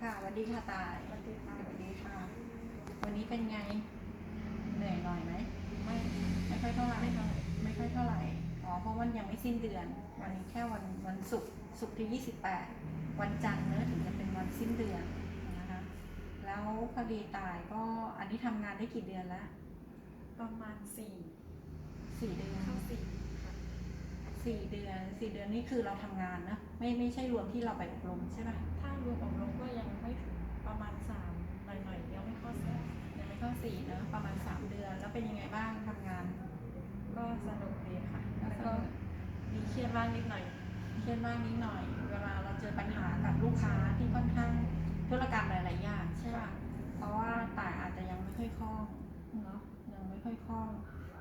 ค่ะสวัสดีค่ะตายสวัสดีค่ะสวัสดีค่ะ วันนี้เป็นไง เหนื่อยหน่อยไหมไม่ไม่ค่อยเท่าไหร่ไม่ค่อยไม่ค่อยเท่าไหร่อ๋อเพราะวันยังไม่สิ้นเดือน วันนี้แค่วันวันศุกร์ศุกร์ที่ 28 วันจันทร์เนอะถึงจะเป็นวันสิ้นเดือนนะคะแล้วพอดีตายก็อันนี้ทำงานได้กี่เดือนแล้วประมาณสี่สี่เดือนเข้าสี่ค่ะสี่เดือนสี่เดือนนี่คือเราทำงานนะ ไม่ไม่ใช่รวมที่เราไปอบรมใช่ปะถ้ารวมอบรมก็ยังไม่ถึงประมาณสามหน่อยๆยังไม่เข้าสี่ยังไม่เข้าสี่เนอะประมาณสามเดือน แล้วเป็นยังไงบ้างทำงาน ก็สนุกดีค่ะ แล้แล้ววก็ก็มีเครียดบ้างนิดหน่อยเครียดบ้างนิดหน่อย เวลาเราเจอปัญหากับลูกค้าที่ค่อนข้างธุรกรรมหลายๆอย่างใช่ป่ะเพราะว่าต่ายอาจจะยังไม่ค่อยคล่องเนาะยังไม่ค่อยคล่อง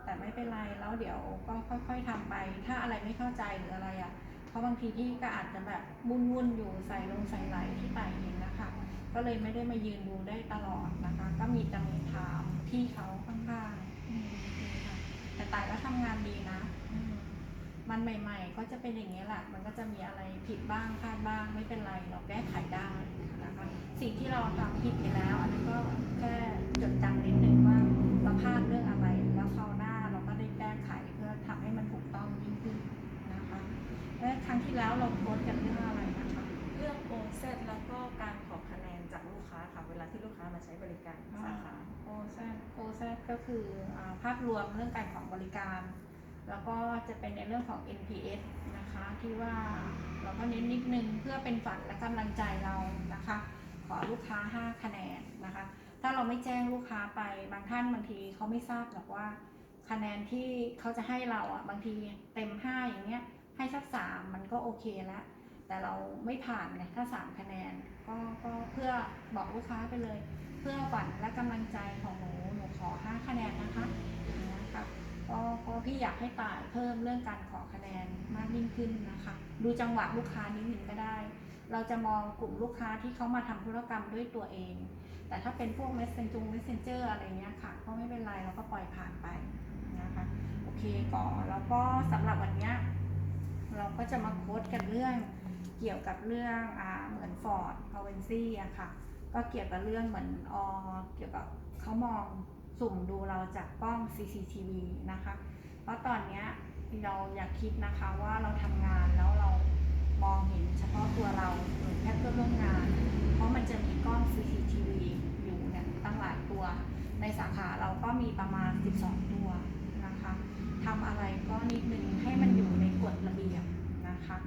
แต่ไม่เป็นไรแล้วเดี๋ยวก็ค่อย ๆทำไป ถ้าอะไรไม่เข้าใจหรืออะไรอะ่ะ เพราะบางทีพี่ก็อาจจะแบบวุ่นๆอยู่ใส่ลงใส่ไหลที่ต่ายเองนะคะ ก็เลยไม่ได้มายืนดูได้ตลอดนะคะ ก็มีจะมีถามพี่เขาข้างๆนี่ค่ะแต่ต่ายก็ทำงานดีนะมันใหม่ ๆ ก็จะเป็นอย่างนี้ยแหละ มันก็จะมีอะไรผิดบ้างพลาดบ้างไม่เป็นไร เราแก้ไขได้นะคะ สิ่งที่เราทำผิดไปแล้ว อันนี้ก็แค่จดจำนิดนึงว่าเราพลาดเรื่องอะไร และครั้งที่แล้วเราโพสต์กันเรื่องอะไรนะคะเรื่องโปรเซสแล้วก็การขอคะแนนจากลูกค้าค่ะเวลาที่ลูกค้ามาใช้บริการสาขาโอแซดโอแซดก็คืออาภาพรวมเรื่องการของบริการ แล้วก็จะเป็นในเรื่องของ NPS นะคะที่ว่าเราก็เน้นนิดนึงเพื่อเป็นฝันและกำลังใจเรานะคะ ขอลูกค้า 5 คะแนนนะคะ ถ้าเราไม่แจ้งลูกค้าไปบางท่านบางทีเขาไม่ทราบหรอกว่าคะแนนที่เขาจะให้เราอะบางทีเต็ม 5 อย่างเงี้ย ให้สักสามมันก็โอเคแล้วแต่เราไม่ผ่านไงถ้า3คะแนนก็ก็เพื่อบอกลูกค้าไปเลย เพื่อฝันและกำลังใจของหนูหนูขอ5คะแนนนะคะนะคะก็ก็พี่อยากให้ต่ายเพิ่มเรื่องการขอคะแนนมากยิ่งขึ้นนะคะ ดูจังหวะลูกค้านิดหนึ่งก็ได้ เราจะมองกลุ่มลูกค้าที่เขามาทำธุรกรรมด้วยตัวเอง แต่ถ้าเป็นพวก messenger messenger อะไรเงี้ยค่ะ ก็ไม่เป็นไรเราก็ปล่อยผ่านไปนะคะ โอเคก่อนแล้วก็สำหรับวันเนี้ย เราก็จะมาโค้ดกันเรื่องเกี่ยวกับเรื่องอ่าเหมือน Ford a v e n c y อะค่ะ ก็เกี่ยวกับเรื่องเหมือนอเกี่ยวกับเขามองสุ่มดูเราจากกล้อง CCTV นะคะ เพราะตอนเนี้ยเราอยากคิดนะคะว่าเราทำงานแล้วเรามองเห็นเฉพาะตัวเราหรือแค่เพื่อนร่วมงาน เพราะมันจะมีกล้อง CCTV อยู่เนี่ยตั้งหลายตัว ในสาขาเราก็มีประมาณ 12 ตัวนะคะทำอะไรก็นิดนึงให้มัน กฎระเบียบนะคะ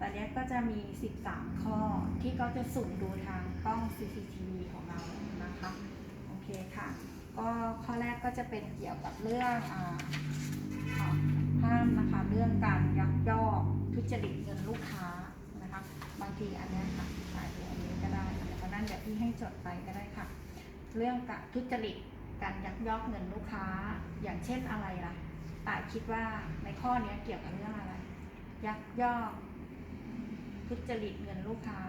ตอนนี้ก็จะมี 13 ข้อที่เขาจะสุ่มดูทางกล้อง CCTV ของเรานะคะโอเคค่ะก็ข้อแรกก็จะเป็นเกี่ยวกับเรื่องห้ามนะคะเรื่องการยักยอกทุจริตเงินลูกค้านะคะบางทีอันนี้ค่ะถ่ายดูอันนี้ก็ได้เพราะนั้นเดี๋ยวพี่ให้จดไปก็ได้ค่ะ เรื่องการทุจริตการยักยอกเงินลูกค้า อย่างเช่นอะไรล่ะต่ายคิดว่าในข้อนี้เกี่ยวกับเรื่องอะไร ยักยอกทุจริตเงินลูกค้า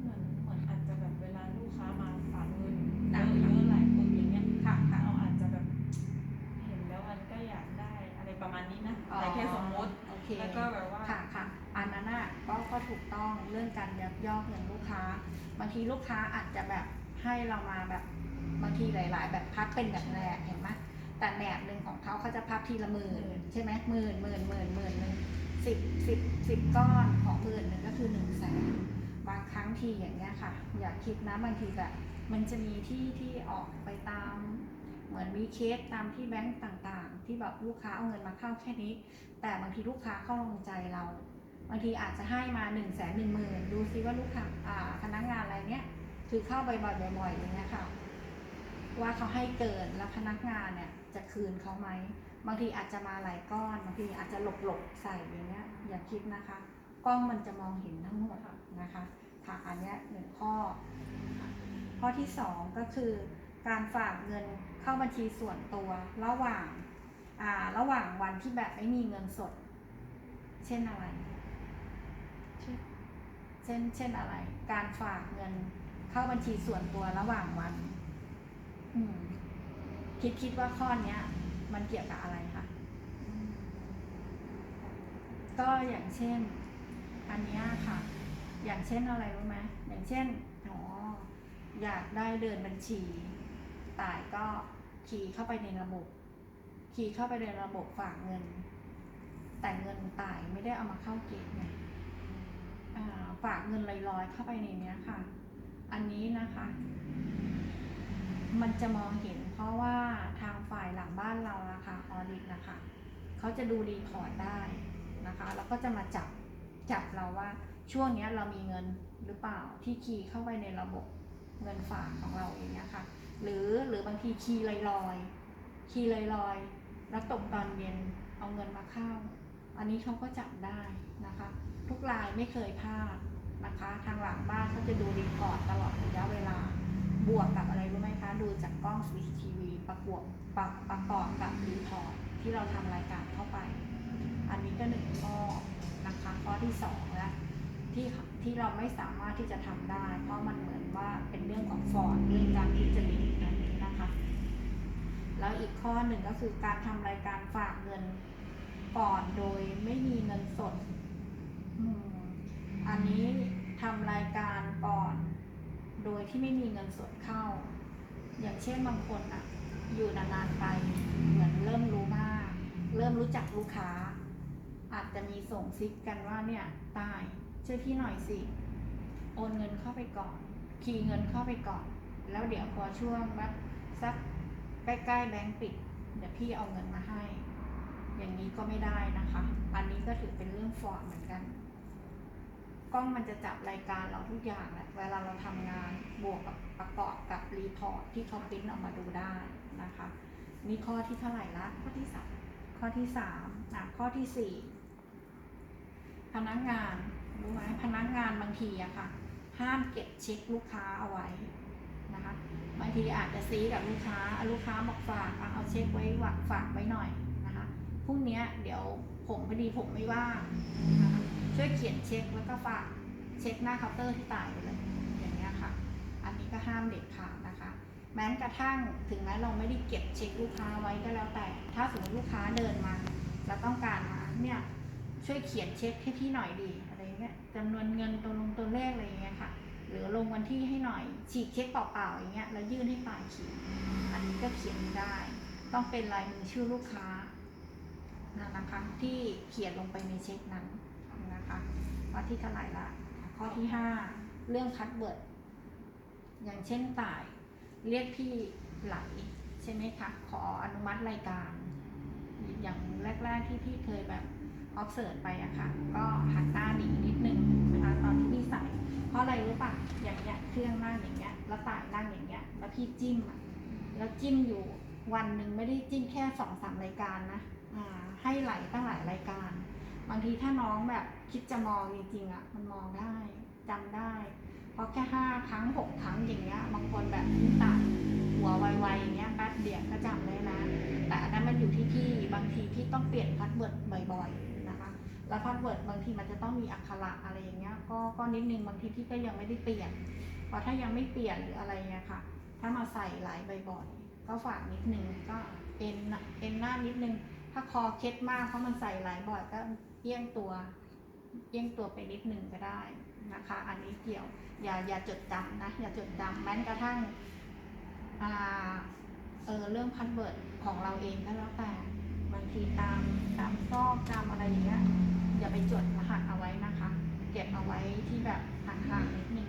เหมือนเหมือนอาจจะแบบเวลาลูกค้ามาฝากเงินอ่าเยอะๆหลายคนอย่างเงี้ยค่ะค่ะ เราอาจจะแบบเห็นแล้วมันก็อยากได้อะไรประมาณนี้นะแต่แค่สมมติโอเคแล้วก็แบบว่าค่ะค่ะอันนั้นน่ะก็ก็ถูกต้องเรื่องการยักยอกเงินลูกค้า บางทีลูกค้าอาจจะแบบให้เรามาแบบบางทีหลาย ๆ แบบพับเป็นแบบแหนบเห็นไหมแต่แหนบหนึ่งของเขาเขาจะพับทีละหมื่นใช่ไหมหมื่นหมื่นหมื่นหมื่นหนึ่ง สิบสิบสิบก้อนของหมื่นหนึ่งก็คือหนึ่งแสนบางครั้งทีอย่างเงี้ยค่ะ อย่าคิดนะบางทีแบบมันจะมีที่ที่ออกไปตาม เหมือนมีเคสตามที่แบงก์ต่างๆ ที่แบบลูกค้าเอาเงินมาเข้าแค่นี้ แต่บางทีลูกค้าเข้าลงใจเรา บางทีอาจจะให้มา1นึ่งแสนหนึ่งหมื่นดูซิว่าลูกค้าอ่าพนักงานอะไรเนี้ยคือเข้าบ่อยๆบ่อยๆอย่างเงี้ยค่ะ ว่าเขาให้เกินแล้วพนักงานเนี่ยจะคืนเขาไหม บางทีอาจจะมาหลายก้อนบางทีอาจจะหลบๆใส่อย่างเงี้ยอย่าคิดนะคะ กล้องมันจะมองเห็นทั้งหมดนะคะค่ะอันเนี้ยหนึ่งข้อ ข้อที่สองก็คือ การฝากเงินเข้าบัญชีส่วนตัวระหว่างอ่าระหว่างวันที่แบบไม่มีเงินสด เช่นอะไรเช่นเช่นอะไร การฝากเงินเข้าบัญชีส่วนตัวระหว่างวันอืมคิดคิดว่าข้อเนี้ย มันเกี่ยวกับอะไรคะก็อย่างเช่น อันนี้ค่ะ อย่างเช่นอะไรรู้ไหมอย่างเช่นอ๋ออยากได้เดินบัญชี ตายก็คีย์เข้าไปในระบบ คีย์เข้าไปในระบบฝากเงิน แต่เงินตายไม่ได้เอามาเข้าเก็บไงฝากเงินลอยๆเข้าไปในนี้ค่ะ อันนี้นะคะ มันจะมองเห็น เพราะว่าทางฝ่ายหลังบ้านเราอะคะออดิตนะคะเขาจะดูรีพอร์ตได้นะคะ แล้วก็จะมาจับจับเราว่าช่วงนี้เรามีเงินหรือเปล่าที่คีย์เข้าไปในระบบเงินฝากของเราเองเนี้ยค่ะ หรือหรือบางทีคีย์ลอยๆคีย์ลอยๆแล้วตกตอนเย็นเอาเงินมาเข้า อันนี้เขาก็จับได้นะคะ ทุกรายไม่เคยพลาดนะคะ ทางหลังบ้านเขาจะดูรีพอร์ตตลอดระยะเวลา บวกกับอะไรรู้ไหมคะ ดูจากกล้อง CCTV ประกวบประประกอบกับรีพอร์ตที่เราทำรายการเข้าไป อันนี้ก็หนึ่งข้อนะคะข้อที่สองแล้วที่ที่เราไม่สามารถที่จะทำได้ เพราะมันเหมือนว่าเป็นเรื่องของฟอร์ดเรื่องการที่จะลิงอันนี้นะคะ แล้วอีกข้อหนึ่งก็คือการทำรายการฝากเงินก่อนโดยไม่มีเงินสด อันนี้ทำรายการก่อน โดยที่ไม่มีเงินสดเข้า อย่างเช่นบางคนอะอยู่นานๆไปเหมือนเริ่มรู้มาก เริ่มรู้จักลูกค้า อาจจะมีส่งซิกกันว่าเนี่ยตายช่วยพี่หน่อยสิโอนเงินเข้าไปก่อน คีย์เงินเข้าไปก่อน แล้วเดี๋ยวพอช่วงแบบสักใกล้ๆแบงก์ปิด เดี๋ยวพี่เอาเงินมาให้ อย่างนี้ก็ไม่ได้นะคะ อันนี้ก็ถือเป็นเรื่องฟอร์ดเหมือนกัน กล้องมันจะจับรายการเราทุกอย่างแหละเวลาเราทำงานบวกกับประกอบกับรีพอร์ตที่เขาปริ้นออกมาดูได้นะคะนี่ข้อที่เท่าไหร่ละข้อที่สามข้อที่สามอะข้อที่สี่พนักงานรู้ไหมพนักงานบางทีอะค่ะ ห้ามเก็บเช็คลูกค้าเอาไว้นะคะบางทีอาจจะซีกับลูกค้าอะลูกค้าบอกฝากอะเอาเช็คไว้ฝากฝากไว้หน่อยนะคะพรุ่งเนี้ยเดี๋ยวผมพอดีผมไม่ว่างนะคะ ช่วยเขียนเช็คแล้วก็ฝากเช็คหน้าเคาน์เตอร์ที่ตายไปเลยอย่างเงี้ยค่ะ อันนี้ก็ห้ามเด็ดขาดนะคะ แม้กระทั่งถึงแม้เราไม่ได้เก็บเช็คลูกค้าไว้ก็แล้วแต่ ถ้าสมมติลูกค้าเดินมาแล้วต้องการมาเนี่ยช่วยเขียนเช็คให้พี่หน่อยดีอะไรเงี้ยจำนวนเงินตัวลงตัวเลขอะไรเงี้ยค่ะ หรือลงวันที่ให้หน่อยฉีกเช็คเปล่าๆอย่างเงี้ยแล้วยื่นให้ปลายเขียนอันนี้ก็เขียนไม่ได้ ต้องเป็นลายมือชื่อลูกค้านะคะที่เขียนลงไปในเช็คนั้น นะคะข้อที่เท่าไหร่ละข้อที่ห้าเรื่องคัดเบิร์ดอย่างเช่นต่าย เรียกพี่ไหลใช่ไหมคะ ขออนุมัติรายการ อย่างแรก ๆ ที่พี่เคยแบบ observe ไปอะค่ะ ก็หันหน้าหนีนิดนึงนะคะตอนที่พี่ใส่ เพราะอะไรรู้ป่ะอย่างเงี้ยเครื่องนั่งอย่างเงี้ยแล้วต่ายนั่งอย่างเงี้ยแล้วพี่จิ้มอะแล้วจิ้มอยู่วันหนึ่งไม่ได้จิ้มแค่สองสามรายการนะอ่าให้ไหลตั้งหลายรายการ บางทีถ้าน้องแบบคิดจะมองจริงๆอะมันมองได้จำได้ เพราะแค่ห้าครั้งหกครั้งอย่างเงี้ยบางคนแบบพี่ต่าหัวไวๆอย่างเงี้ยแป๊บเดียวก็จำได้นะแต่อันนั้นมันอยู่ที่พี่บางทีพี่ต้องเปลี่ยนพาสเวิร์ดบ่อยๆนะคะ แล้วพาสเวิร์ดบางทีมันจะต้องมีอักขระอะไรอย่างเงี้ยก็ก็นิดนึงบางทีพี่ก็ยังไม่ได้เปลี่ยนเพราะถ้ายังไม่เปลี่ยนหรืออะไรเงี้ยค่ะ ถ้ามาใส่หลายบ่อยๆก็ฝากนิดนึงก็เอ็นเอ็นหน้านิดนึงถ้าคอเคล็ดมากเพราะมันใส่หลายบ่อยก็ เอียงตัวเอียงตัวไปนิดนึงก็ได้นะคะ อันนี้เกี่ยวอย่าอย่าจดจำนะ อย่าจดจำแม้กระทั่งอ่าเออเรื่องพันเวิร์ดของเราเองก็แล้วแต่บางทีตามตามซอกตามอะไรอย่างเงี้ยอย่าไปจดรหัสเอาไว้นะคะ เก็บเอาไว้ที่แบบห่างๆนิดนึง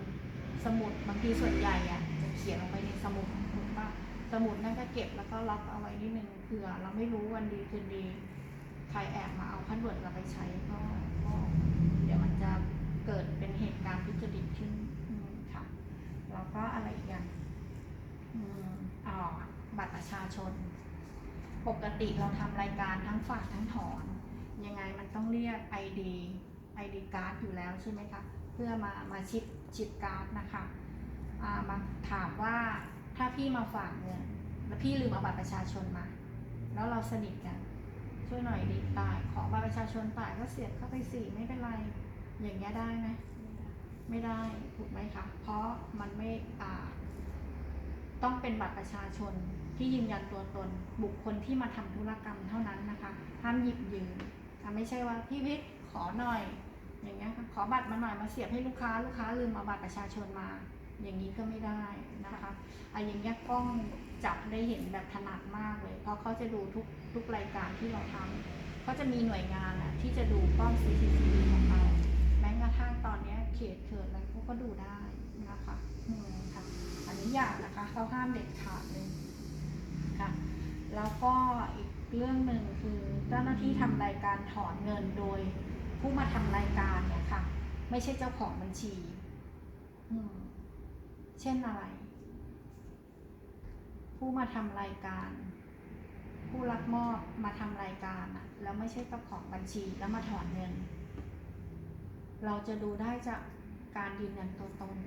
สมุดบางทีส่วนใหญ่อะจะเขียนลงไปในสมุดถูกปะสมุดนั่นก็เก็บแล้วก็ล็อกเอาไว้นิดนึงเผื่อเราไม่รู้วันดีคืนดี ครแอบมาเอาพันเวิร์ดเราไปใช้ก็ก็เดี๋ยวมันจะเกิดเป็นเหตุการณ์ทุจริตขึ้นค่ะ แล้วก็อะไรอีกอย่างอ๋อบัตรประชาชน ปกติเราทำรายการทั้งฝากทั้งถอน ยังไงมันต้องเรียก ID ID การ์ดอยู่แล้วใช่ไหมคะ เพื่อมามาชิปชิปการ์ดนะคะามาถามว่าถ้าพี่มาฝากเงิน แล้วพี่ลืมเอาบัตรประชาชนมา แล้วเราสนิทกัน ช่วยหน่อยดีตาย ขอบัตรประชาชนตายก็เสียบเข้าไปสี่ไม่เป็นไร อย่างเงี้ยได้ไหมไม่ได้ถูกไหมคะ เพราะมันไม่อ่าต้องเป็นบัตรประชาชนที่ยืนยันตัวตนบุคคลที่มาทำธุรกรรมเท่านั้นนะคะห้ามหยิบยืมอ่ไม่ใช่ว่าพี่วิทย์ขอหน่อย อย่างเงี้ยค่ะขอบัตรมาหน่อยมาเสียบให้ลูกค้าลูกค้าลืมเอาบัตรประชาชนมา อย่างนี้ก็ไม่ได้นะคะอะอย่างเงี้ยกล้องจับได้เห็นแบบถนัดมากเลย เพราะเขาจะดูทุกทุกรายการที่เราทำเขาจะมีหน่วยงานอะที่จะดูกล้อง CCTV ของเราแม้กระทั่งตอนเนี้ยเขตเขิดอะไรเขาก็ดูได้นะคะอืมค่ะอันนี้อยางนะคะเขาห้ามเด็ดขาดเลยค่ะแล้วก็อีกเรื่องหนึ่งคือเจ้าหน้าที่ทำรายการถอนเงินโดย ผู้มาทำรายการเนี่ยค่ะ ไม่ใช่เจ้าของบัญชี อืม เช่นอะไร ผู้มาทำรายการ ผู้รับมอบมาทำรายการอะแล้วไม่ใช่เจ้าของบัญชีแล้วมาถอนเงิน เราจะดูได้จากการยืนยันตัวตน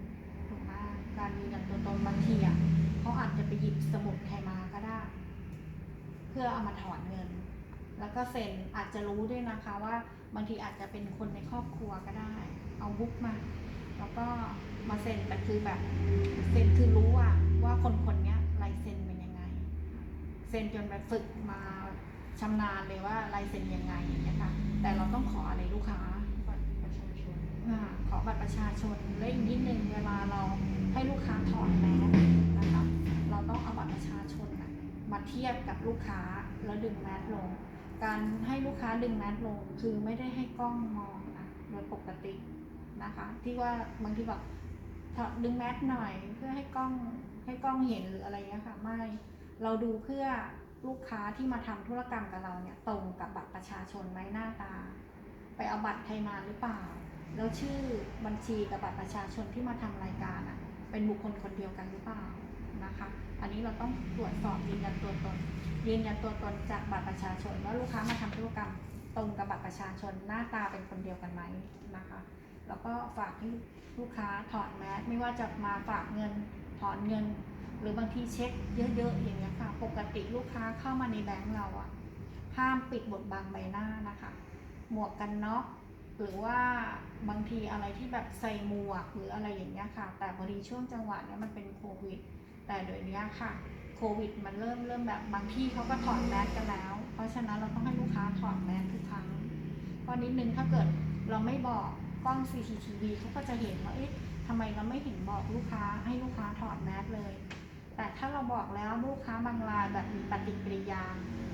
ถูกไหมการยืนยันตัวตนบางทีอะเขาอาจจะไปหยิบสมุดใครมาก็ได้ เพื่อเอามาถอนเงิน แล้วก็เซ็นอาจจะรู้ด้วยนะคะว่าบางทีอาจจะเป็นคนในครอบครัวก็ได้ เอาบุ๊กมา แล้วก็ มาเซ็นแต่คือแบบเซ็นคือรู้อะว่าคนคนๆเนี้ยลายเซ็นเป็นยังไง เซ็นจนแบบฝึกมาชำนาญเลยว่าลายเซ็นยังไงอย่างเงี้ยค่ะแต่เราต้องขออะไรลูกค้าบัตรประชาชนอาขอบัตรประชาชนและอีกนิดนึงเวลาเราให้ลูกค้าถอนแมสนะคะเราต้องเอาบัตรประชาชนน่ะมาเทียบกับลูกค้าแล้วดึงแมสลง การให้ลูกค้าดึงแมสลง คือไม่ได้ให้กล้องมองนะโดยปกตินะคะ ที่ว่าบางทีบอก ถอดดึงแมสหน่อยเพื่อให้กล้องให้กล้องเห็นหรืออะไรเงี้ยค่ะไม่เราดูเพื่อลูกค้าที่มาทำธุรกรรมกับเราเนี่ยตรงกับบัตรประชาชนไหมหน้าตา ไปเอาบัตรใครมาหรือเปล่า แล้วชื่อบัญชีกับบัตรประชาชนที่มาทำรายการอะ เป็นบุคคลคนเดียวกันหรือเปล่านะคะ อันนี้เราต้องตรวจสอบยืนยันตัวตนยืนยันตัวตนจากบัตรประชาชนว่าลูกค้ามาทำธุรกรรมตรงกับบัตรประชาชนหน้าตาเป็นคนเดียวกันไหมนะคะ แล้วก็ฝากให้ลูกค้าถอนแมสไม่ว่าจะมาฝากเงินถอนเงิน หรือบางทีเช็คเยอะๆอย่างเงี้ยค่ะ ปกติลูกค้าเข้ามาในแบงก์เราอะห้ามปิดบทบังใบหน้านะคะ หมวกกันน็อกหรือว่าบางทีอะไรที่แบบใส่หมวกหรืออะไรอย่างเงี้ยค่ะ แต่พอดีช่วงจังหวะเนี้ยมันเป็นโควิด แต่เดี๋ยวนี้ยค่ะโควิด มันเริ่มเริ่มแบบบางที่เขาก็ถอดแมสกันแล้ว เพราะฉะนั้นเราต้องให้ลูกค้าถอดแมสทุกครั้งเพราะนิดนึงถ้าเกิดเราไม่บอก กล้อง CCTV เขาก็จะเห็นว่าเอ๊ะทำไมเราไม่เห็นบอกลูกค้าให้ลูกค้าถอดแมสเลย แต่ถ้าเราบอกแล้วลูกค้าบางรายแบบมีปฏิกิริยา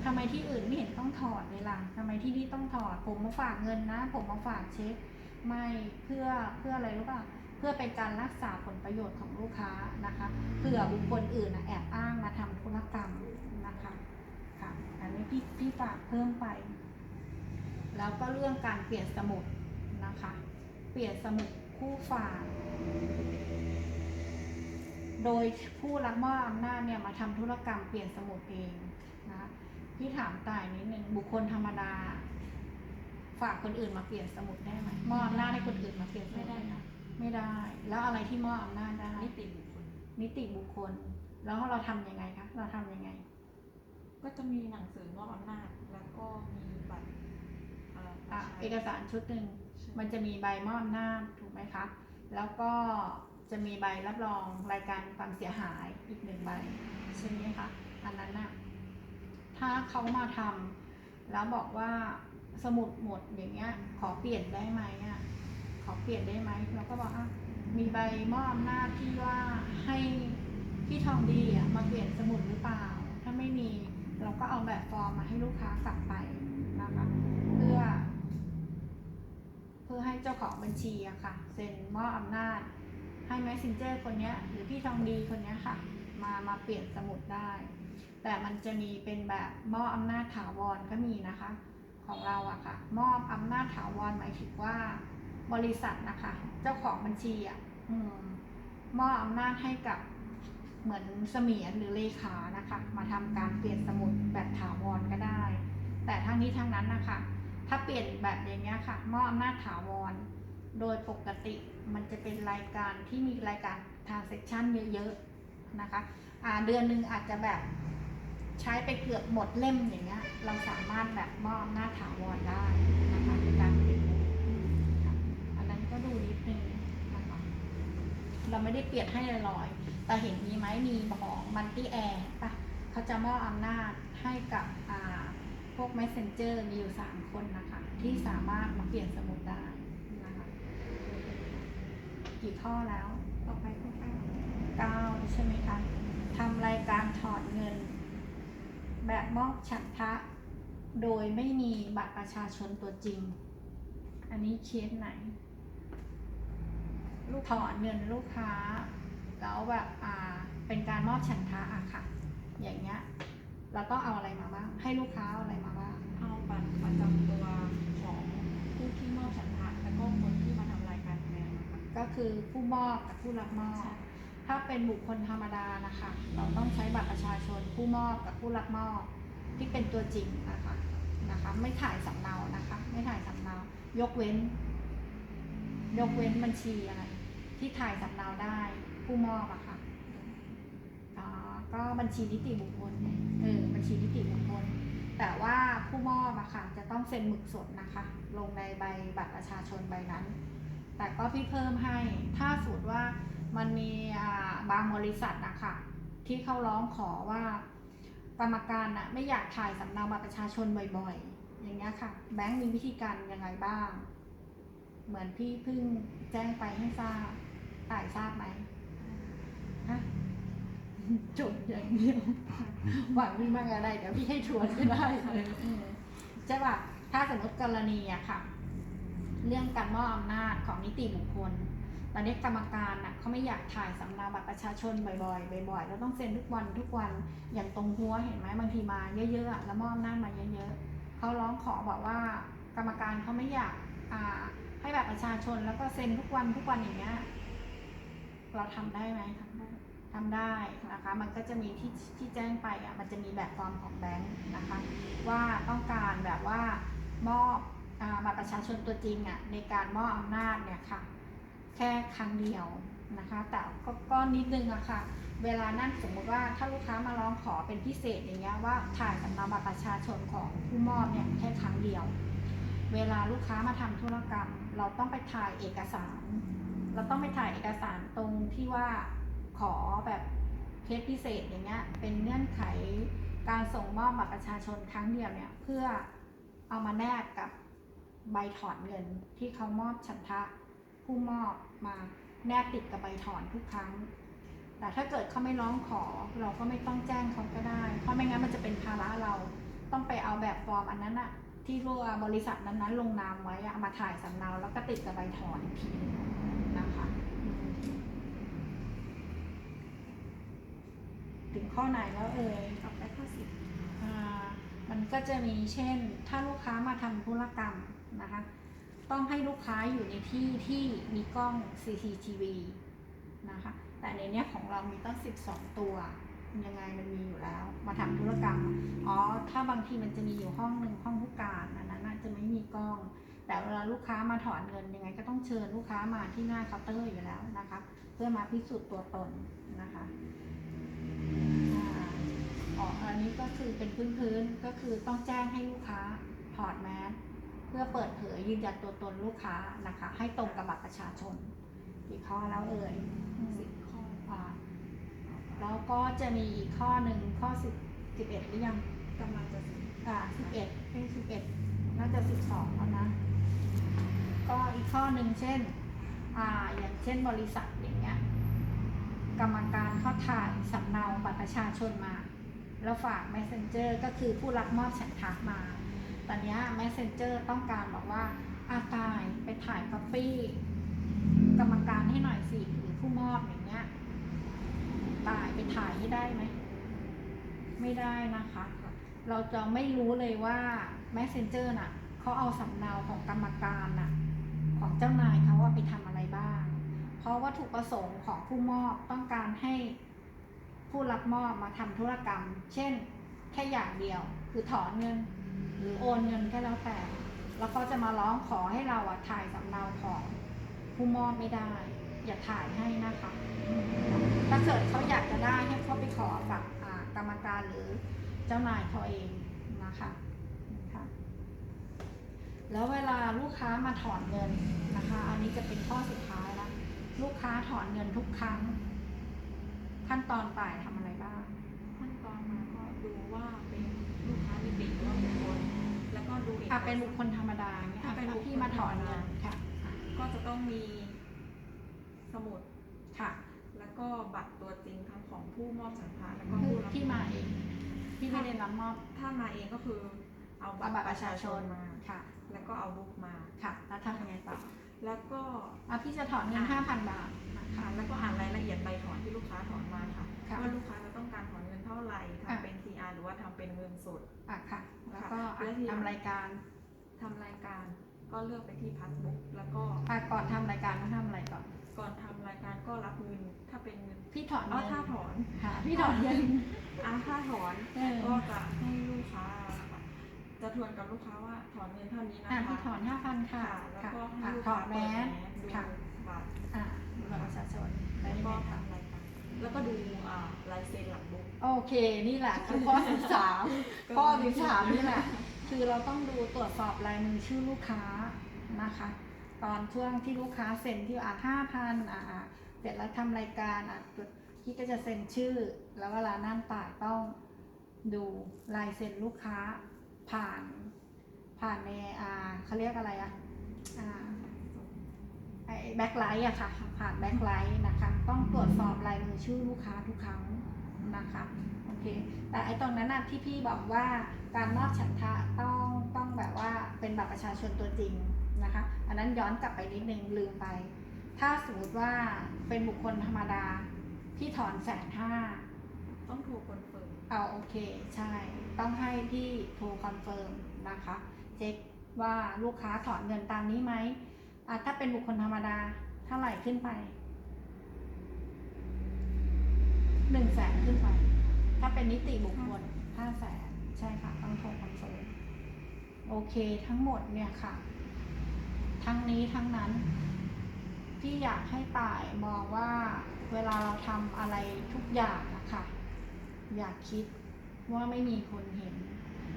ทำไมที่อื่นไม่เห็นต้องถอดเลยล่ะทำไมที่นี่ต้องถอด ผมมาฝากเงินนะ ผมมาฝากเช็ค ไม่เพื่อเพื่ออะไรรู้ป่ะเพื่อเป็นการรักษาผลประโยชน์ของลูกค้านะคะเผื่อบุคคลอื่นนะแอบอ้างมาทำธุรกรรมนะคะค่ะอันนี้พี่พี่ฝากเพิ่มไป แล้วก็เรื่องการเปลี่ยนสมุดนะคะ ปลี่ยนสมุดคู่ฝากโดยผู้รับมอบอำนาจเนี่ยมาทำธุรกรรมเปลี่ยนสมุดเองนะพี่ถามตายนิดนึงบุคคลธรรมดา ฝากคนอื่นมาเปลี่ยนสมุดได้ไหมมอบอำนาจให้คนอื่นมาเปลี่ยนสมุไม่ได้นะไม่ได้ แล้วอะไรที่มอบอำนาจได้นิติบุคคลนิติบุคคล แล้วเราทำยังไงคะเราทำยังไง ก็จะมีหนังสือมอบอำนาจแล้วก็มีบัตรเอ่ออะใช้เอกสารชุดหนึ่งใช่ มันจะมีใบมอบอำนาถูกไหมคะ แล้วก็จะมีใบรับรองรายการความเสียหายอีกหนึ่งใบใช่ไหมคะอันนั้นน่ะถ้าเขามาทำแล้วบอกว่าสมุดหมดอย่างเงี้ย ขอเปลี่ยนได้ไหมอะขอเปลี่ยนได้ไหมเราก็บอกอะมีใบมอบอำนาที่ว่าให้พี่ทองดีอะมาเปลี่ยนสมุดหรือเปล่า ถ้าไม่มีเราก็เอาแบบฟอร์มมาให้ลูกค้ากลับไปนะคะเพื่อ พื่อให้เจ้าของบัญชีอะค่ะเซ็นมอบอำนาจ ให้แมสซินเจอร์คนนี้หรือพี่ทองดีคนนี้ค่ะ มามาเปลี่ยนสมุดได้ แต่มันจะมีเป็นแบบมอบอำนาจถาวรก็มีนะคะ ของเราอะค่ะ มอบอำนาจถาวรหมายถึงว่า บริษัทนะคะ เจ้าของบัญชีอะอมมอบอำนาจให้กับเหมือนเสมียนหรือเลขานะคะ มาทำการเปลี่ยนสมุดแบบถาวรก็ได้ แต่ทั้งนี้ทั้งนั้นนะคะ ถ้าเปลี่ยนแบบอย่างเงี้ยค่ะมอบอำนาจถาวร โดยปกติมันจะเป็นรายการที่มีรายการ transaction เยอะๆนะคะอ่าเดือนหนึ่งอาจจะแบบใช้ไปเกือบหมดเล่มอย่างเงี้ย เราสามารถแบบมอบอำนาจถาวรได้นะคะในการเปลี่ยนอันนั้นก็ดูนิดนึงนะคะเราไม่ได้เปลี่ยนให้ลอยๆแต่เห็นมีไหมมีของมันตี้แอร์ปะเขาจะมอบอำนาจให้กับอ่า พวก messenger มีอยู่สามคนนะคะ ที่สามารถมาเปลี่ยนสมุดได้นะคะ กี่ข้อแล้ว ต่อไปข้อเก้าเก้าใช่ไหมคะทำรายการถอนเงิน แบบมอบฉันทะ โดยไม่มีบัตรประชาชนตัวจริง อันนี้เคสไหน ลูกถอนเงินลูกค้า แล้วแบบอ่าเป็นการมอบฉันทะอะค่ะ อย่างเงี้ย เราต้องเอาอะไรมาบ้าง ให้ลูกค้าเอาอะไรมาบ้าง เอาบัตรประจำตัวของผู้ที่มอบฉันทะแล้วก็คนที่มาทำรายการคะแนนนะคะก็คือผู้มอบกับผู้รับมอบใช่ถ้าเป็นบุคคลธรรมดานะคะ เราต้องใช้บัตรประชาชน ผู้มอบกับผู้รับมอบที่เป็นตัวจริงนะคะนะคะ ไม่ถ่ายสำเนานะคะ ไม่ถ่ายสำเนา ยกเว้น ยกเว้นบัญชีอะไรที่ถ่ายสำเนาได้ผู้มอบอะค่ะอ๋อ ก็บัญชีนิติบุคคลเออบัญชีนิติบุคคล แต่ว่าผู้มอบอะค่ะจะต้องเซ็นหมึกสดนะคะ ลงในใบบัตรประชาชนใบนั้น แต่ก็พี่เพิ่มให้ถ้าสูตรว่ามันมีอ่าบางบริษัทนะคะที่เขาร้องขอว่ากรรมการน่ะไม่อยากถ่ายสำเนาบัตรประชาชนบ่อยๆ อย่างเงี้ยค่ะ แบงค์มีวิธีการยังไงบ้าง เหมือนพี่เพิ่งแจ้งไปให้ทราบต่ายทราบไหม จบอย่างเดียวหวังมีมากอะไรเดี๋ยวพี่ให้ทวนก็ได้เลยอืมใช่ป่ะถ้าสมมติกรณีอะค่ะ เรื่องการมอบอำนาจของนิติบุคคลตอนนี้กรรมการน่ะเขาไม่อยากถ่ายสำเนาบัตรประชาชนบ่อยๆบ่อยๆแล้วต้องเซ็นทุกวันทุกวันอย่างตรงหัวเห็นไหมบางทีมาเยอะๆอะแล้วมอบอำนาจมาเยอะๆเขาร้องขอบอกว่า กรรมการเขาไม่อยากอ่าให้บัตรประชาชนแล้วก็เซ็นทุกวันทุกวันอย่างเงี้ยเราทำได้ไหมทำได้ ทำได้นะคะ มันก็จะมีที่ที่แจ้งไปอะ มันจะมีแบบฟอร์มของแบงค์นะคะ ว่าต้องการแบบว่ามอบอาบัตรประชาชนตัวจริงอะในการมอบอำนาจเนี่ยค่ะ แค่ครั้งเดียวนะคะ แต่ก็ก็นิดนึงอะค่ะ เวลานั่นสมมติว่าถ้าลูกค้ามาร้องขอเป็นพิเศษอย่างเงี้ยว่าถ่ายสำเนาบัตรประชาชนของผู้มอบเนี่ยแค่ครั้งเดียว เวลาลูกค้ามาทำธุรกรรม เราต้องไปถ่ายเอกสาร เราต้องไปถ่ายเอกสารตรงที่ว่า ขอแบบเคสพิเศษอย่างเงี้ยเป็นเงื่อนไขการส่งมอบบัตรประชาชนครั้งเดียวเนี่ยเพื่อเอามาแนบกับใบถอนเงินที่เขามอบฉันทะผู้มอบมาแนบติดกับใบถอนทุกครั้ง แต่ถ้าเกิดเขาไม่ร้องขอเราก็ไม่ต้องแจ้งเขาก็ได้ เพราะไม่งั้นมันจะเป็นภาระเราต้องไปเอาแบบฟอร์มอันนั้นอะที่รัวบริษัทนั้นๆ ลงนามไว้อะเอามาถ่ายสำเนาแล้วก็ติดกับใบถอนอีกทีนะคะอืม ถึงข้อไหนแล้วเอ่ยต่อไปข้อสิบอ่ามันก็จะมีเช่น ถ้าลูกค้ามาทำธุรกรรมนะคะต้องให้ลูกค้าอยู่ในที่ที่มีกล้อง CCTV นะคะ แต่ในเนี้ยของเรามีตั้ง 12 ตัว ยังไงมันมีอยู่แล้ว มาทำธุรกรรม อ๋อ ถ้าบางทีมันจะมีอยู่ห้องหนึ่งห้องผู้การอันนั้นน่ะจะไม่มีกล้อง แต่เวลาลูกค้ามาถอนเงินยังไง ก็ต้องเชิญลูกค้ามาที่หน้าเคาน์เตอร์อยู่แล้วนะคะ เพื่อมาพิสูจน์ตัวตนนะคะ อ๋ออันนี้ก็คือเป็นพื้นๆก็คือต้องแจ้งให้ลูกค้าถอดแมสเพื่อเปิดเผยยืนยันตัวตนลูกค้านะคะ ให้ตรงกับบัตรประชาชนกี่ข้อแล้วเอ่ยอืมสิบข้ออ่าแล้วก็จะมีอีกข้อหนึ่งข้อสิบสิบเอ็ดหรือยังกำลังจะสิบอ่าสิบเอ็ดเอ้สิบเอ็ดน่าจะสิบสองแล้วนะ ก็อีกข้อหนึ่งเช่นอ่าอย่างเช่นบริษัทอย่างเงี้ยกรรมการเขาถ่ายสำเนาบัตรประชาชนมา แล้วฝาก messenger ก็คือผู้รับมอบฉันทะมา ตอนนี้ messenger ต้องการบอกว่าอาตายไปถ่าย copy กรรมการให้หน่อยสิหรือผู้มอบอย่างเงี้ยตายไปถ่ายให้ได้ไหม ไม่ได้นะคะ เราจะไม่รู้เลยว่า messenger น่ะเขาเอาสำเนาของกรรมการน่ะ ของเจ้านายเขาว่าไปทำอะไรบ้าง เพราะวัตถุประสงค์ของผู้มอบต้องการให้ ผู้รับมอบมาทำธุรกรรม เช่น แค่อย่างเดียว คือถอนเงิน หรือโอนเงินก็แล้วแต่ แล้วก็จะมาร้องขอให้เราอะถ่ายสำเนาของผู้มอบไม่ได้ อย่าถ่ายให้นะคะถ้าเกิดเขาอยากจะได้ให้เขาไปขอกับอ่ากกรรมการหรือเจ้านายเขาเองนะคะนะคะแล้วเวลาลูกค้ามาถอนเงินนะคะ อันนี้จะเป็นข้อสุดท้ายแล้วลูกค้าถอนเงินทุกครั้ง ขั้นตอนต่ายทำอะไรบ้าง ขั้นตอนมาก็ดูว่าเป็นลูกค้านิติหรือว่าบุคคลแล้วก็ดูเอกอะสารเป็นบุคคลธรรมดาเนี่ยถ้าเป็นบุคคลที่มาถอนเงินค่ะ ก็จะต้องมีสสมุด ค่ะ แล้วก็บัตรตัวจริงทั้งของผู้มอบสัมภาระแล้วก็คือผู้รับที่มาเองที่ไม่ได้รับมอบถ้ามาเองก็คือเอาบัเอาตบัตรรปประระชาชาชชนนมา ค่ะ แล้วก็เอาบุ๊กมา ค่ะ แล้วทำยังไงต่อ แล้วก็อะพี่จะถอนเงินอะ5,000บาทนะค่ะคะแล้วก็อ่านรายละเอียดใบถอนที่ลูกค้าถอนมาค่ะค่ะว่าลูกค้าจะต้องการถอนเงินเท่าไหร่อะทำเป็น TR หรือว่าทำเป็นเงินสดอะค่ะ แล้วก็ค่ะอะแล้วที่ทำรายการทำรายการ ก็เลือกไปที่พัสบุ๊กแล้วก็อะก่อนทำรายการต้องทำอะไรก่อนก่อนทำรายการก็รับเงินถ้าเป็นเงินพี่ถอนอ๋อเงินถ้าถอนค่ะพี่ถอนเงินอะถ้าถอนเออก็จะให้ลูกค้าค่ะ จะทวนกับลูกค้าว่าถอนเงินเท่านี้นะอะคะพี่ถอน5,000ค่ะค่ะแล้วค่ะก็ให้อะลูกถอค้านแมเปิดสแมสดูค่ะบัตรอะบัตรประชาชนแล้วแล้วยังก็ไงคะทำรายการแล้วก็ดูอ่าลายเซ็นหลังบุ๊ก โอเคนี่แหละคือข้อสิบสามข้อสิบสามนี่แหละ คือเราต้องดูตรวจสอบลายมือชื่อลูกค้านะคะ ตอนช่วงที่ลูกค้าเซ็นที่อะห้าพันอะอะเสร็จแล้วทำรายการอะพี่ก็จะเซ็นชื่อ แล้วเวลานั่นปากต้องดูลายเซ็นลูกค้า ผ่าน ผ่านในอ่าเขาเรียกอะไรอะอ่าไอ้แบ็คไลท์อะค่ะ ผ่านแบ็คไลท์นะคะ ต้องตรวจสอบลายมือชื่อลูกค้าทุกครั้งนะคะโอเคแต่ไอ้ตรงนั้นนะที่พี่บอกว่าการมอบฉันทะต้องต้องแบบว่าเป็นบัตรประชาชนตัวจริงนะคะ อันนั้นย้อนกลับไปนิดนึงลืมไป ถ้าสมมติว่าเป็นบุคคลธรรมดา พี่ถอนแสนห้า ต้องโทรคอน เฟิร์มเอาโอเค ใช่ ต้องให้พี่โทรคอนเฟิร์มนะคะ เช็คว่าลูกค้าถอนเงินตามนี้ไหมถ้าเป็นบุคคลธรรมดาเท่าไหร่ขึ้นไปหนึ่งแสนขึ้นไป ถ้าเป็นนิติบุคคลห้าแสนใช่ค่ะ ต้องโทรคอนเฟิร์มโอเคทั้งหมดเนี่ยค่ะ ทั้งนี้ทั้งนั้น พี่อยากให้ป่ายมองว่าเวลาเราทำอะไรทุกอย่างนะคะ อยากคิดว่าไม่มีคนเห็น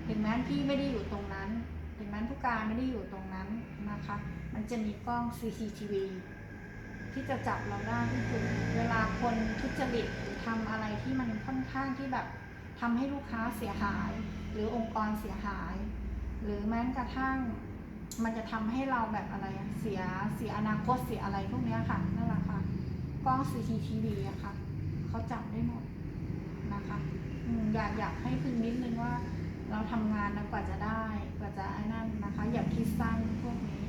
ถึงแม้พี่ไม่ได้อยู่ตรงนั้นถึงแม้ผู้การไม่ได้อยู่ตรงนั้นนะคะ มันจะมีกล้อง CCTV ที่จะจับเราได้ที่คือเวลาคนทุจริตหรือทำอะไรที่มันค่อนข้างที่แบบทำให้ลูกค้าเสียหาย หรือองค์กรเสียหาย หรือแม้กระทั่งมันจะทำให้เราแบบอะไรเสียเสียอนาคตเสียอะไรพวกนี้ค่ะนั่นแหละค่ะกล้อง CCTV อะค่ะเขาจับได้หมดะคะอยากอยากให้พึงนิดนึงว่า เราทำงานนะกว่าจะได้ กว่าจะไอ้นั่นนะคะ อย่าคิดสั้นพวกนี้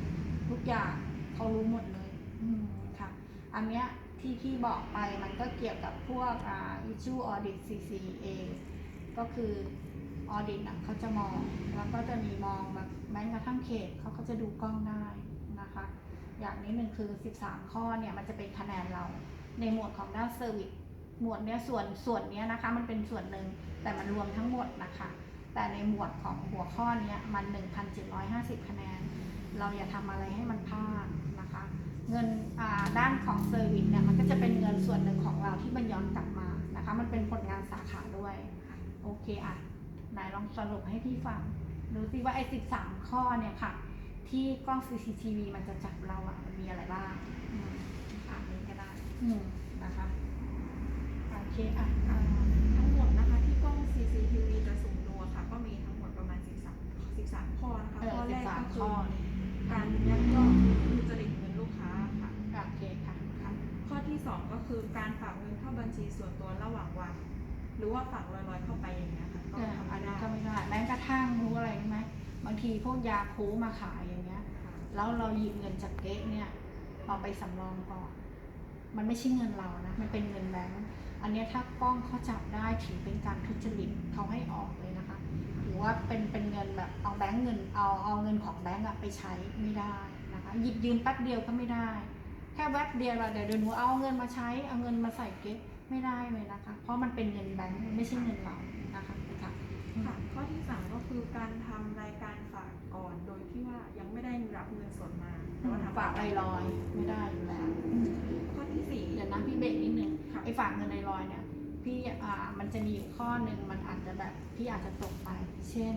ทุกอย่างเขารู้หมดเลยอืมค่ะ อันเนี้ยที่พี่บอกไปมันก็เกี่ยวกับพวกอ่า issue audit CCA ก็คือออดิตอะเขาจะมองแล้วก็จะมีมองแบบแม้กระทั่งเขตเขาก็จะดูกล้องได้นะคะ อย่างนี้หนึ่งคือ 13 ข้อเนี่ยมันจะเป็นคะแนนเราในหมวดของด้านเซอร์วิส หมวดเนี้ยส่วนส่วนเนี้ยนะคะ มันเป็นส่วนหนึ่งแต่มันรวมทั้งหมดนะคะ แต่ในหมวดของหัวข้อเนี้ยมัน 1,750 คะแนน เราอย่าทำอะไรให้มันพลาดนะคะ เงินอ่าด้านของเซอร์วิสเนี่ยมันก็จะเป็นเงินส่วนหนึ่งของเราที่มันย้อนกลับมานะคะ มันเป็นผลงานสาขาด้วย โอเคอะไหนลองสรุปให้พี่ฟังดูสิว่าไอ้13 ข้อเนี่ยค่ะ ที่กล้อง CCTV มันจะจับเราอะมันมีอะไรบ้างอ่านนี้ก็ได้นะคะ อเคอะอ่าทั้งหมดนะคะที่กล้อง CCTV จะสุ่มดูอะค่ะ ก็มีทั้งหมดประมาณ 13 13 ข้อนะคะ เออข้อแรกก็13คืข้ออนี่การยักยอกทุจริตเงินลูกค้าค่ะ โอเคค่ะ ค่ะข้อที่ 2 ก็คือการฝากเงินเข้าบัญชีส่วนตัวระหว่างวัน หรือว่าฝากลอยๆเข้าไปอย่างเงี้ยค่ะก็เออทำอัไม่นนี้ได้ก็ไม่ได้แม้กระทั่งรู้อะไรรู้ไหมบางทีพวกยาคูมาขายอย่างเงี้ยค่ะแล้วเราหยิบเงินจากเก๊ะเนี่ย เอาไปสำรองก่อน มันไม่ใช่เงินเรานะ มันเป็นเงินแบงก์ อันเนี้ยถ้ากล้องเขาจับได้ถือเป็นการทุจริตเขาให้ออกเลยนะคะหรือว่าเป็นเป็นเงินแบบเอาแบงก์เงินเอาเอาเงินของแบงก์อะไปใช้ไม่ได้นะคะหยิบยืมแป๊บเดียวก็ไม่ได้ แค่แวบเดียวเราเดี๋ยวเดี๋ยวหนูเอาเงินมาใช้เอาเงินมาใส่เก๊ะไม่ได้เลยนะคะ เพราะมันเป็นเงินแบงก์ไม่ใช่เงินเรานะคะค่ะค่ะข้อที่3ก็คือการทำรายการฝากก่อนโดยที่ว่ายังไม่ได้รับเงินสดมาแต่ว่าทำฝากลอยๆไม่ได้อยู่แล้วข้อที่สี่เดี๋ยวนะพี่เบรกนิดนึงค่ะ ไอ้ฝากเงินในลอยเนี่ยพี่อ่ามันจะมีอยู่ข้อหนึ่งมันอาจจะแบบพี่อาจจะตกไป เช่น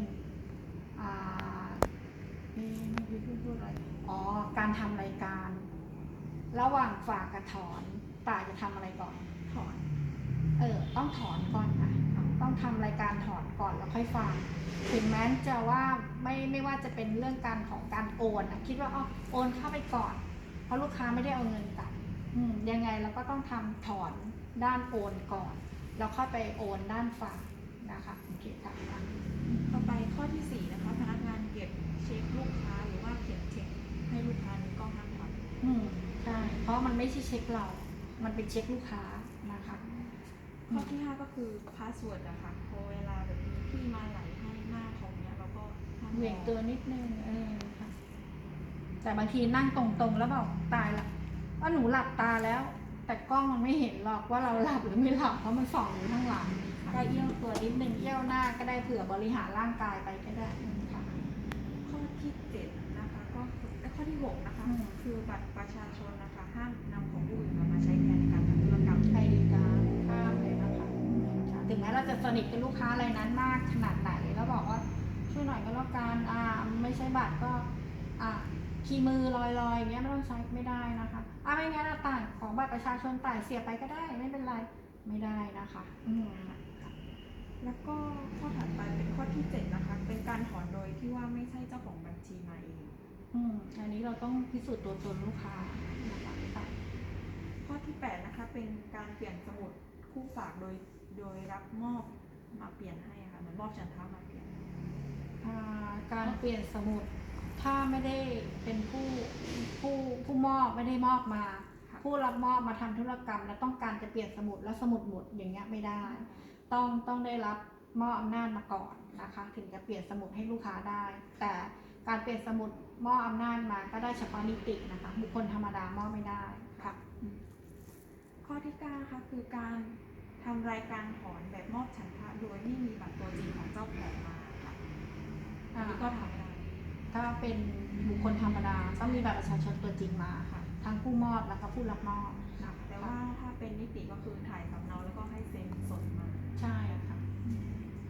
อ่าเอ๊ะไม่พูดพูดอะไรอ๋อการทำรายการ ระหว่างฝากกับถอนต่ายจะทำอะไรก่อนถอน เออต้องถอนก่อนนะต้องทำรายการถอนก่อนแล้วค่อยฟังถึงแม้จะว่าไม่ไม่ว่าจะเป็นเรื่องการของการโอนนะคิดว่าอ๋อโอนเข้าไปก่อน เพราะลูกค้าไม่ได้เอาเงินกลับ ยังไงเราก็ต้องทำถอนด้านโอนก่อน แล้วค่อยไปโอนด้านฝากนะคะโอเคค่ะต่อไปข้อที่สี่นะคะ พนักงานเก็บเช็คลูกค้าหรือว่าเขียนเช็คให้ลูกค้านี้ก็ห้ามทำอืมใช่เพราะมันไม่ใช่เช็คเรา มันเป็นเช็คลูกค้านะคะข้อที่ห้าก็คือพาสเวิร์ดอะค่ะพอเวลาแบบมีที่มาไหลให้หน้าของเนี้ยเราก็ห้ามเหวี่ยงมองตัวนิดนึงเออค่ะแต่บางทีนั่งตรงๆแล้วบอกตายละ ว่าหนูหลับตาแล้ว แต่กล้องมันไม่เห็นหรอกว่าเราหลับหรือไม่หลับเพราะมันส่องอยู่ข้างหลังก็เอี้ยวตัวนิดนึงเอี้ยวหน้าก็ได้เผื่อบริหารร่างกายไปก็ได้ค่ะข้อที่เจ็ดนะคะ ก็คือและข้อที่หกนะคะอืมคือบัตรประชาชนนะคะห้ามนำของผู้อื่นมาใช้แทนในการทำธุรกรรมไอดีการดข้ามเลยนะคะถึงแม้เราจะสนิทกับลูกค้ารายนั้นมากขนาดไหนแล้วบอกว่าช่วยหน่อยก็แล้วกันอ่าไม่ใช่บัตรก็อ่า คีย์มือลอยๆอย่างเงี้ยไม่ต้องใช้ไม่ได้นะคะอ่าไม่งั้นอะต่างของบัตรประชาชนต่ายเสียไปก็ได้ไม่เป็นไรไม่ได้นะคะ อืมแล้วก็ข้อถัดไปเป็นข้อที่เจ็ดนะคะ เป็นการถอนโดยที่ว่าไม่ใช่เจ้าของบัญชีมาเองอืมอันนี้เราต้องพิสูจน์ตัวตนลูกค้านะคะค่ะข้อที่แปดนะคะเป็นการเปลี่ยนสมุดคู่ฝากโดยโดยรับมอบมาเปลี่ยนให้ค่ะเหมือนมอบฉันทามาเปลี่ยนอ่าการเปลี่ยนสมุด ถ้าไม่ได้เป็นผู้ผู้ผู้มอบไม่ได้มอบมา ผู้รับมอบมาทำธุรกรรม แล้วต้องการจะเปลี่ยนสมุดแล้วสมุดหมดอย่างเงี้ยไม่ได้ ต้องต้องได้รับมอบอำนาจมาก่อนนะคะ ถึงจะเปลี่ยนสมุดให้ลูกค้าได้ แต่การเปลี่ยนสมุดมอบอำนาจมาก็ได้เฉพาะนิตินะคะ บุคคลธรรมดามอบไม่ได้ค่ะข้อที่เก้านะคะคือการทำรายการถอนแบบมอบฉันทะโดยไม่มีบัตรตัวจริงของเจ้าของมาค่ะอันนี้ก็ทำ ไม่ได้ถ้าเป็นบุคคลธรรมดาต้องมีบัตรประชาชนตัวจริงมาค่ะ ทั้งผู้มอบแล้วก็ผู้รับมอบนะคะแต่ว่าถ้าเป็นนิติก็คือถ่ายสำเนาแล้วก็ให้เซ็นสดมาใช่ค่ะ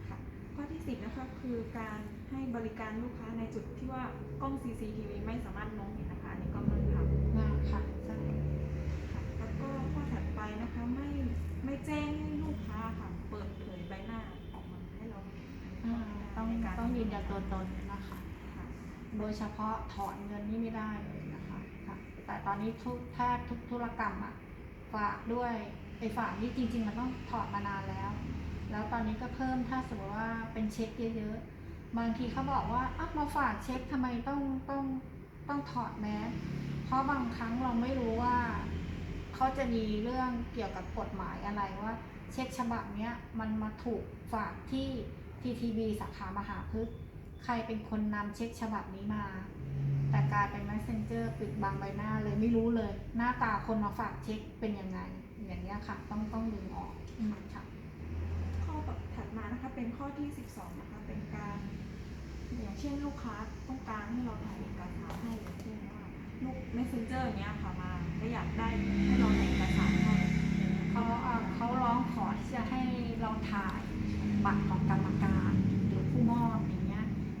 ค่ะข้อที่สิบนะคะคือการให้บริการลูกค้าในจุดที่ว่ากล้อง CCTV ไม่สามารถมองเห็นนะคะอันนี้ก็ไม่ทำงานค่ะใช่ค่ะแล้วก็ข้อถัดไปนะคะไม่ไม่แจ้งให้ลูกค้าค่ะเปิดเผยใบหน้าออกมาให้เราเห็นอ่าต้องในการต้องยืนยันตัวตนนะคะค่ะโดยเฉพาะถอนเงินนี่ไม่ได้เลยนะคะค่ะแต่ตอนนี้ทุกแทบทุกธุรกรรมอะฝากด้วยไอ้ฝากนี่จริง ๆ มันต้องถอดมานานแล้ว แล้วตอนนี้ก็เพิ่มถ้าสมมติว่าเป็นเช็คเยอะๆ บางทีเขาบอกว่าอ้าวมาฝากเช็คทำไมต้องต้องต้องถอดแมสเพราะบางครั้งเราไม่รู้ว่าเขาจะมีเรื่องเกี่ยวกับกฎหมายอะไรว่า เช็คฉบับเนี้ยมันมาถูกฝากที่ TTB สาขามหาพฤกษ์ ใครเป็นคนนำเช็คฉบับนี้มา แต่กลายเป็น messenger ปิดบังใบหน้าเลยไม่รู้เลย หน้าตาคนมาฝากเช็คเป็นยังไง อย่างเงี้ยค่ะ ต้องต้องดึงออกอืมค่ะข้อถัดมานะคะเป็นข้อที่ 12 นะคะ เป็นการอย่างเช่นลูกค้าต้องการให้เราถ่ายเอกสารให้อย่างเช่นว่าลูก messenger อย่างเงี้ยค่ะมาไม่อยากได้ให้เราถ่ายเอกสารให้อย่างเงี้ยเขาอ่าเขาร้องขอที่จะให้เราถ่ายบัตรของกรรมการหรือผู้มอบอย่าง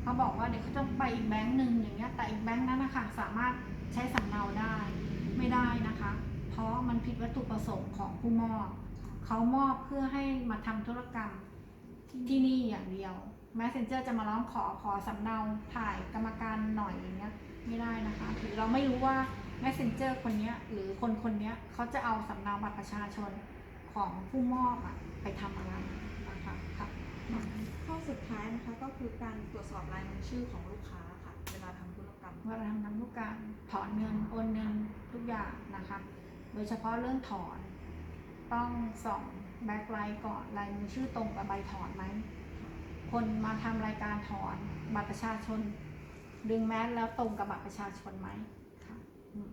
เขาบอกว่าเดี๋ยวเขาต้องไปอีกแบงค์หนึ่งอย่างเงี้ยแต่อีกแบงค์นั้นนะคะสามารถใช้สำเนาได้ไม่ได้นะคะ เพราะมันผิดวัตถุประสงค์ของผู้มอบเขามอบเพื่อให้มาทำธุรกรรมที่นี่อย่างเดียว Messenger จะมาร้องขอขอสำเนาถ่ายกรรมการหน่อยอย่างเงี้ยไม่ได้นะคะหรือเราไม่รู้ว่า Messenger คนนี้หรือคนคนนี้เขาจะเอาสำเนาบัตรประชาชนของผู้มอบอะไปทำอะไรนะคะค่ะ ข้อสุดท้ายนะคะก็คือการตรวจสอบลายมือชื่อของลูกค้าค่ะเวลาทำธุรกรรมเวลาทำน้ำลูกการถอนเงินโอนเงินทุกอย่างนะคะ โดยเฉพาะเรื่องถอน ต้องส่องแบ็คไลท์ก่อนลายมือชื่อตรงกับใบถอนไหม คนมาทำรายการถอนบัตรประชาชน ดึงแมสแล้วตรงกับบัตรประชาชนไหมค่ะอืม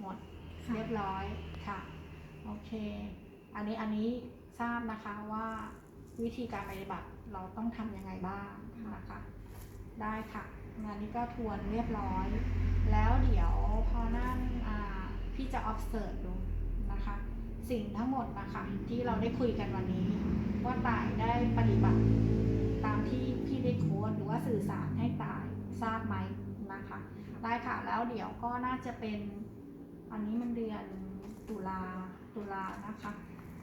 หมด ค่ะ เรียบร้อยค่ะ โอเค อันนี้อันนี้ทราบนะคะว่า วิธีการปฏิบัติเราต้องทำยังไงบ้างนะคะ ได้ค่ะ งานนี้ก็ทวนเรียบร้อย แล้วเดี๋ยวพอนั่นพี่จะ observe ดูนะคะ สิ่งทั้งหมดนะคะที่เราได้คุยกันวันนี้ ว่าตายได้ปฏิบัติตามที่พี่ได้โค้ดหรือว่าสื่อสารให้ตายทราบไหมนะคะ ได้ค่ะแล้วเดี๋ยวก็น่าจะเป็นอันนี้มันเดือนตุลาตุลานะคะ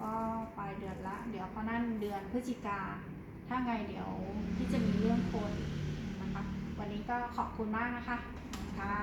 ก็ปลายเดือนละ เดี๋ยวพอนั่นเดือนพฤศจิกา ถ้าไงเดี๋ยวที่จะมีเรื่องโคนนะคะ วันนี้ก็ขอบคุณมากนะคะค่ะ